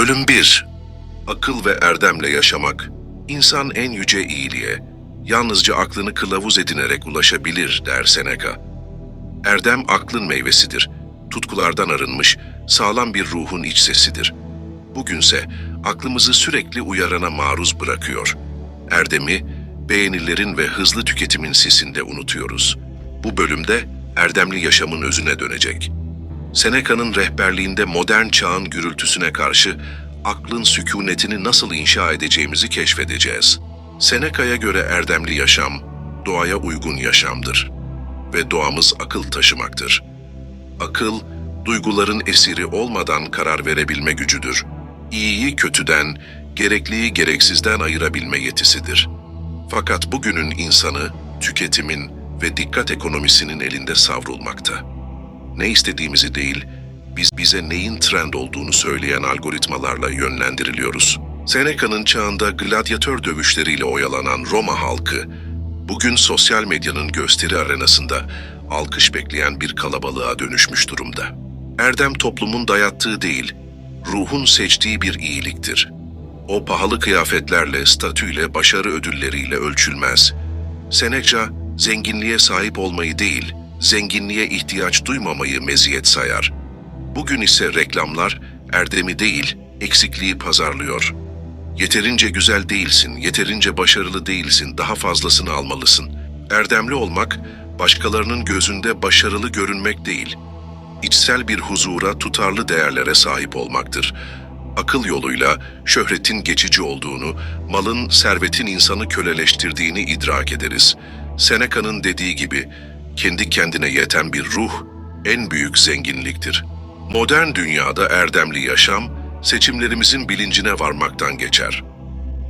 Bölüm 1 Akıl ve erdemle yaşamak. İnsan en yüce iyiliğe, yalnızca aklını kılavuz edinerek ulaşabilir der Seneca. Erdem aklın meyvesidir. Tutkulardan arınmış, sağlam bir ruhun iç sesidir. Bugünse aklımızı sürekli uyarana maruz bırakıyor. Erdemi, beğenilerin ve hızlı tüketimin sisinde unutuyoruz. Bu bölümde erdemli yaşamın özüne dönecek. Seneca'nın rehberliğinde modern çağın gürültüsüne karşı aklın sükunetini nasıl inşa edeceğimizi keşfedeceğiz. Seneca'ya göre erdemli yaşam, doğaya uygun yaşamdır ve doğamız akıl taşımaktır. Akıl, duyguların esiri olmadan karar verebilme gücüdür. İyiyi kötüden, gerekliyi gereksizden ayırabilme yetisidir. Fakat bugünün insanı, tüketimin ve dikkat ekonomisinin elinde savrulmakta. Ne istediğimizi değil, biz bize neyin trend olduğunu söyleyen algoritmalarla yönlendiriliyoruz. Seneca'nın çağında gladyatör dövüşleriyle oyalanan Roma halkı, bugün sosyal medyanın gösteri arenasında alkış bekleyen bir kalabalığa dönüşmüş durumda. Erdem toplumun dayattığı değil, ruhun seçtiği bir iyiliktir. O pahalı kıyafetlerle, statüyle, başarı ödülleriyle ölçülmez. Seneca, zenginliğe sahip olmayı değil, zenginliğe ihtiyaç duymamayı meziyet sayar. Bugün ise reklamlar erdemi değil, eksikliği pazarlıyor. Yeterince güzel değilsin, yeterince başarılı değilsin, daha fazlasını almalısın. Erdemli olmak, başkalarının gözünde başarılı görünmek değil, içsel bir huzura, tutarlı değerlere sahip olmaktır. Akıl yoluyla şöhretin geçici olduğunu, malın, servetin insanı köleleştirdiğini idrak ederiz. Seneca'nın dediği gibi, kendi kendine yeten bir ruh, en büyük zenginliktir. Modern dünyada erdemli yaşam, seçimlerimizin bilincine varmaktan geçer.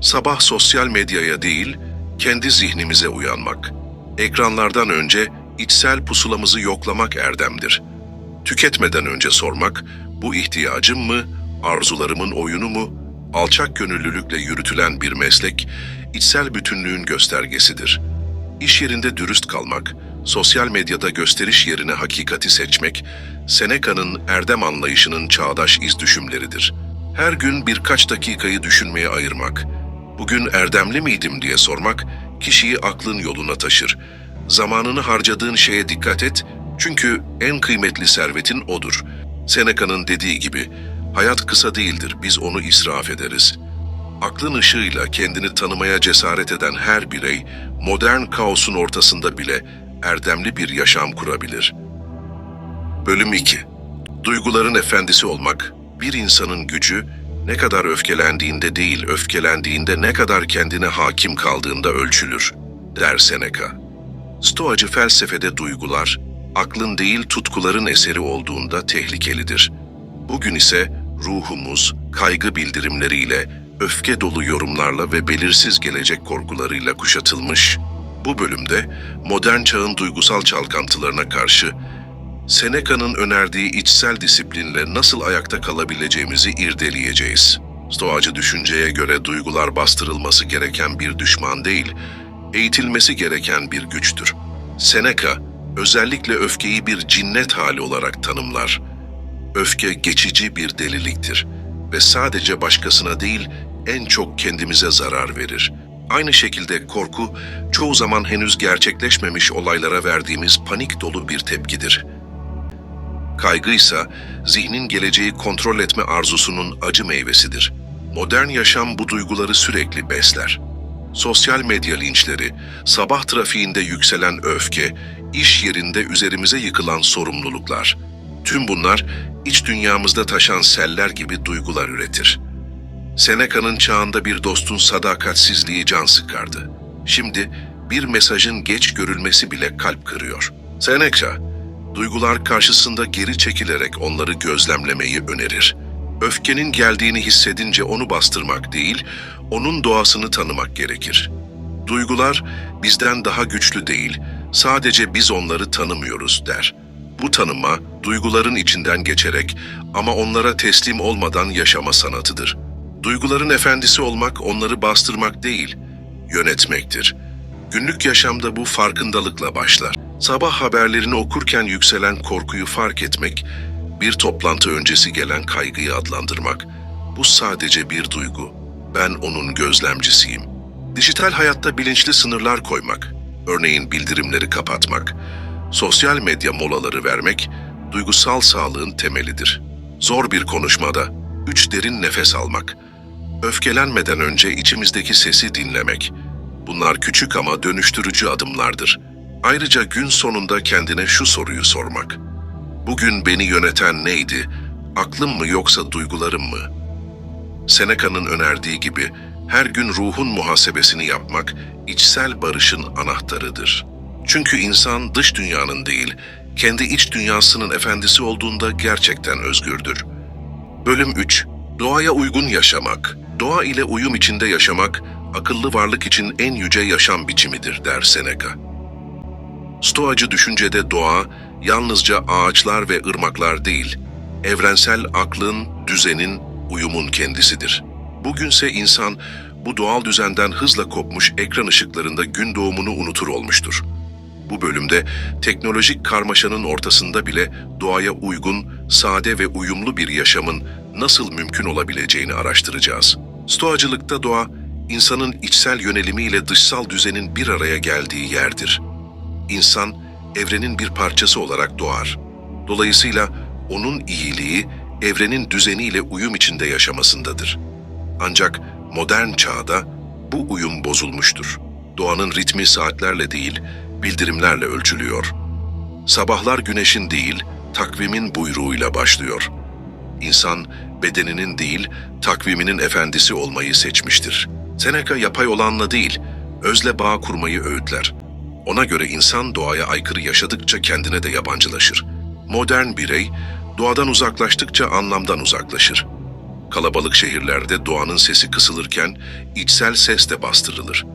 Sabah sosyal medyaya değil, kendi zihnimize uyanmak. Ekranlardan önce içsel pusulamızı yoklamak erdemdir. Tüketmeden önce sormak, bu ihtiyacım mı, arzularımın oyunu mu, alçak gönüllülükle yürütülen bir meslek, içsel bütünlüğün göstergesidir. İş yerinde dürüst kalmak, sosyal medyada gösteriş yerine hakikati seçmek, Seneca'nın erdem anlayışının çağdaş izdüşümleridir. Her gün birkaç dakikayı düşünmeye ayırmak, bugün erdemli miydim diye sormak, kişiyi aklın yoluna taşır. Zamanını harcadığın şeye dikkat et, çünkü en kıymetli servetin odur. Seneca'nın dediği gibi, hayat kısa değildir, biz onu israf ederiz. Aklın ışığıyla kendini tanımaya cesaret eden her birey, modern kaosun ortasında bile erdemli bir yaşam kurabilir. Bölüm 2 Duyguların efendisi olmak, bir insanın gücü, ne kadar öfkelendiğinde değil, öfkelendiğinde ne kadar kendine hakim kaldığında ölçülür, der Seneca. Stoacı felsefede duygular, aklın değil tutkuların eseri olduğunda tehlikelidir. Bugün ise ruhumuz, kaygı bildirimleriyle, öfke dolu yorumlarla ve belirsiz gelecek korkularıyla kuşatılmış. Bu bölümde modern çağın duygusal çalkantılarına karşı Seneca'nın önerdiği içsel disiplinle nasıl ayakta kalabileceğimizi irdeleyeceğiz. Stoacı düşünceye göre duygular bastırılması gereken bir düşman değil, eğitilmesi gereken bir güçtür. Seneca, özellikle öfkeyi bir cinnet hali olarak tanımlar. Öfke geçici bir deliliktir ve sadece başkasına değil, en çok kendimize zarar verir. Aynı şekilde korku, çoğu zaman henüz gerçekleşmemiş olaylara verdiğimiz panik dolu bir tepkidir. Kaygı ise zihnin geleceği kontrol etme arzusunun acı meyvesidir. Modern yaşam bu duyguları sürekli besler. Sosyal medya linçleri, sabah trafiğinde yükselen öfke, iş yerinde üzerimize yıkılan sorumluluklar. Tüm bunlar iç dünyamızda taşan seller gibi duygular üretir. Seneca'nın çağında bir dostun sadakatsizliği can sıkardı. Şimdi bir mesajın geç görülmesi bile kalp kırıyor. Seneca, duygular karşısında geri çekilerek onları gözlemlemeyi önerir. Öfkenin geldiğini hissedince onu bastırmak değil, onun doğasını tanımak gerekir. Duygular bizden daha güçlü değil, sadece biz onları tanımıyoruz der. Bu tanıma, duyguların içinden geçerek ama onlara teslim olmadan yaşama sanatıdır. Duyguların efendisi olmak onları bastırmak değil, yönetmektir. Günlük yaşamda bu farkındalıkla başlar. Sabah haberlerini okurken yükselen korkuyu fark etmek, bir toplantı öncesi gelen kaygıyı adlandırmak, Bu sadece bir duygu. Ben onun gözlemcisiyim. Dijital hayatta bilinçli sınırlar koymak, örneğin bildirimleri kapatmak, sosyal medya molaları vermek, duygusal sağlığın temelidir. Zor bir konuşmada, üç derin nefes almak, öfkelenmeden önce içimizdeki sesi dinlemek. Bunlar küçük ama dönüştürücü adımlardır. Ayrıca gün sonunda kendine şu soruyu sormak. Bugün beni yöneten neydi? Aklım mı yoksa duygularım mı? Seneca'nın önerdiği gibi her gün ruhun muhasebesini yapmak içsel barışın anahtarıdır. Çünkü insan dış dünyanın değil, kendi iç dünyasının efendisi olduğunda gerçekten özgürdür. Bölüm 3. Doğaya uygun yaşamak. Doğa ile uyum içinde yaşamak, akıllı varlık için en yüce yaşam biçimidir der Seneca. Stoacı düşüncede doğa, yalnızca ağaçlar ve ırmaklar değil, evrensel aklın, düzenin, uyumun kendisidir. Bugünse insan, bu doğal düzenden hızla kopmuş ekran ışıklarında gün doğumunu unutur olmuştur. Bu bölümde teknolojik karmaşanın ortasında bile doğaya uygun, sade ve uyumlu bir yaşamın nasıl mümkün olabileceğini araştıracağız. Stoacılıkta doğa, insanın içsel yönelimiyle dışsal düzenin bir araya geldiği yerdir. İnsan, evrenin bir parçası olarak doğar. Dolayısıyla onun iyiliği, evrenin düzeniyle uyum içinde yaşamasındadır. Ancak modern çağda bu uyum bozulmuştur. Doğanın ritmi saatlerle değil, bildirimlerle ölçülüyor. Sabahlar güneşin değil, takvimin buyruğuyla başlıyor. İnsan bedeninin değil, takviminin efendisi olmayı seçmiştir. Seneca yapay olanla değil, özle bağ kurmayı öğütler. Ona göre insan doğaya aykırı yaşadıkça kendine de yabancılaşır. Modern birey, doğadan uzaklaştıkça anlamdan uzaklaşır. Kalabalık şehirlerde doğanın sesi kısılırken içsel ses de bastırılır.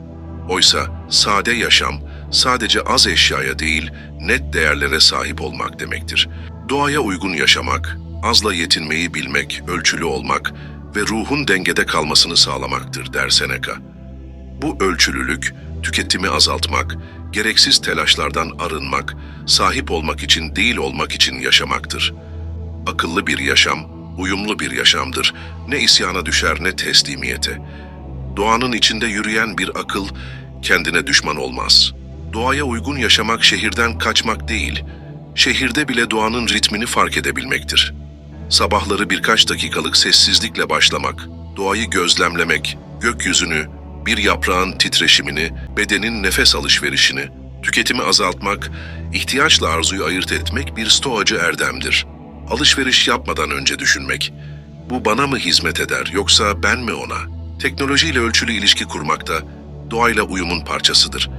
Oysa sade yaşam sadece az eşyaya değil net değerlere sahip olmak demektir. Doğaya uygun yaşamak, azla yetinmeyi bilmek, ölçülü olmak ve ruhun dengede kalmasını sağlamaktır der Seneca. Bu ölçülülük, tüketimi azaltmak, gereksiz telaşlardan arınmak, sahip olmak için değil olmak için yaşamaktır. Akıllı bir yaşam, uyumlu bir yaşamdır. Ne isyana düşer ne teslimiyete. Doğanın içinde yürüyen bir akıl kendine düşman olmaz. Doğaya uygun yaşamak şehirden kaçmak değil, şehirde bile doğanın ritmini fark edebilmektir. Sabahları birkaç dakikalık sessizlikle başlamak, doğayı gözlemlemek, gökyüzünü, bir yaprağın titreşimini, bedenin nefes alışverişini, tüketimi azaltmak, ihtiyaçla arzuyu ayırt etmek bir stoacı erdemdir. Alışveriş yapmadan önce düşünmek. Bu bana mı hizmet eder yoksa ben mi ona? Teknolojiyle ölçülü ilişki kurmak da doğayla uyumun parçasıdır.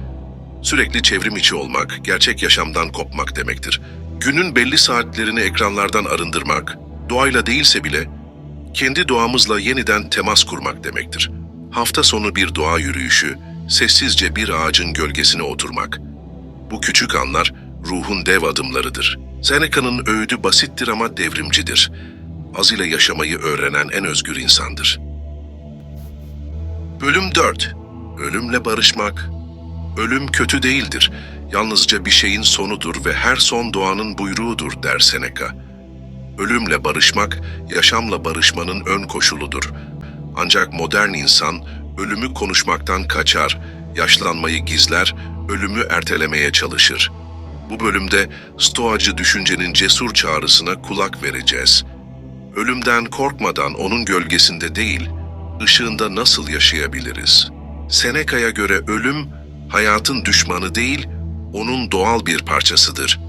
Sürekli çevrim içi olmak, gerçek yaşamdan kopmak demektir. Günün belli saatlerini ekranlardan arındırmak, doğayla değilse bile kendi doğamızla yeniden temas kurmak demektir. Hafta sonu bir doğa yürüyüşü, sessizce bir ağacın gölgesine oturmak. Bu küçük anlar ruhun dev adımlarıdır. Seneca'nın öğüdü basittir ama devrimcidir. Az ile yaşamayı öğrenen en özgür insandır. Bölüm 4. Ölümle barışmak. Ölüm kötü değildir. Yalnızca bir şeyin sonudur ve her son doğanın buyruğudur der Seneca. Ölümle barışmak, yaşamla barışmanın ön koşuludur. Ancak modern insan ölümü konuşmaktan kaçar, yaşlanmayı gizler, ölümü ertelemeye çalışır. Bu bölümde stoacı düşüncenin cesur çağrısına kulak vereceğiz. Ölümden korkmadan onun gölgesinde değil, ışığında nasıl yaşayabiliriz? Seneca'ya göre ölüm, hayatın düşmanı değil, onun doğal bir parçasıdır.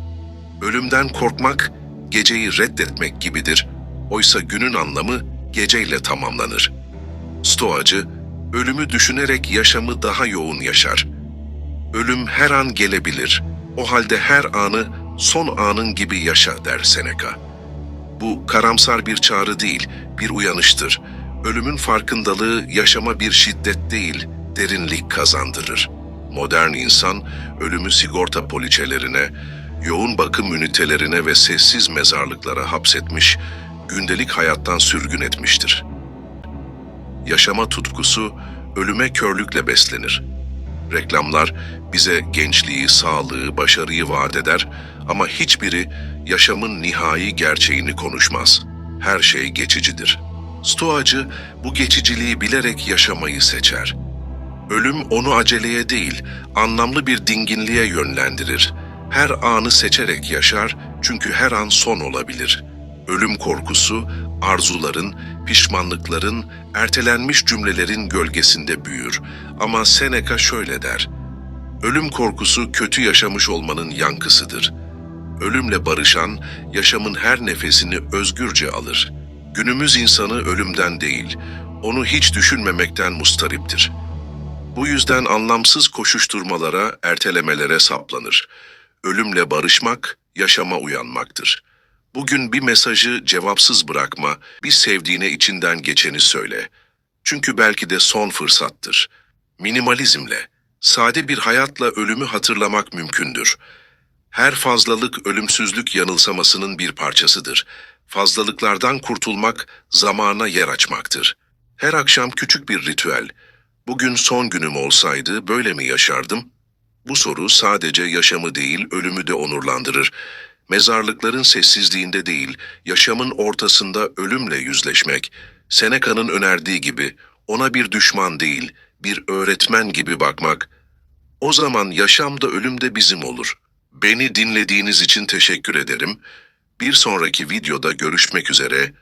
Ölümden korkmak, geceyi reddetmek gibidir. Oysa günün anlamı geceyle tamamlanır. Stoacı, ölümü düşünerek yaşamı daha yoğun yaşar. Ölüm her an gelebilir. O halde her anı son anın gibi yaşa der Seneca. Bu karamsar bir çağrı değil, bir uyanıştır. Ölümün farkındalığı yaşama bir şiddet değil, derinlik kazandırır. Modern insan ölümü sigorta poliçelerine, yoğun bakım ünitelerine ve sessiz mezarlıklara hapsetmiş, gündelik hayattan sürgün etmiştir. Yaşama tutkusu ölüme körlükle beslenir. Reklamlar bize gençliği, sağlığı, başarıyı vaat eder ama hiçbiri yaşamın nihai gerçeğini konuşmaz. Her şey geçicidir. Stoacı bu geçiciliği bilerek yaşamayı seçer. Ölüm onu aceleye değil, anlamlı bir dinginliğe yönlendirir. Her anı seçerek yaşar çünkü her an son olabilir. Ölüm korkusu, arzuların, pişmanlıkların, ertelenmiş cümlelerin gölgesinde büyür. Ama Seneca şöyle der, Ölüm korkusu kötü yaşamış olmanın yankısıdır. Ölümle barışan, yaşamın her nefesini özgürce alır. Günümüz insanı ölümden değil, onu hiç düşünmemekten mustariptir. Bu yüzden anlamsız koşuşturmalara, ertelemelere saplanır. Ölümle barışmak, yaşama uyanmaktır. Bugün bir mesajı cevapsız bırakma, bir sevdiğine içinden geçeni söyle. Çünkü belki de son fırsattır. Minimalizmle, sade bir hayatla ölümü hatırlamak mümkündür. Her fazlalık ölümsüzlük yanılsamasının bir parçasıdır. Fazlalıklardan kurtulmak zamana yer açmaktır. Her akşam küçük bir ritüel. Bugün son günüm olsaydı böyle mi yaşardım? Bu soru sadece yaşamı değil ölümü de onurlandırır. Mezarlıkların sessizliğinde değil, yaşamın ortasında ölümle yüzleşmek, Seneca'nın önerdiği gibi ona bir düşman değil, bir öğretmen gibi bakmak, o zaman yaşam da ölüm de bizim olur. Beni dinlediğiniz için teşekkür ederim. Bir sonraki videoda görüşmek üzere.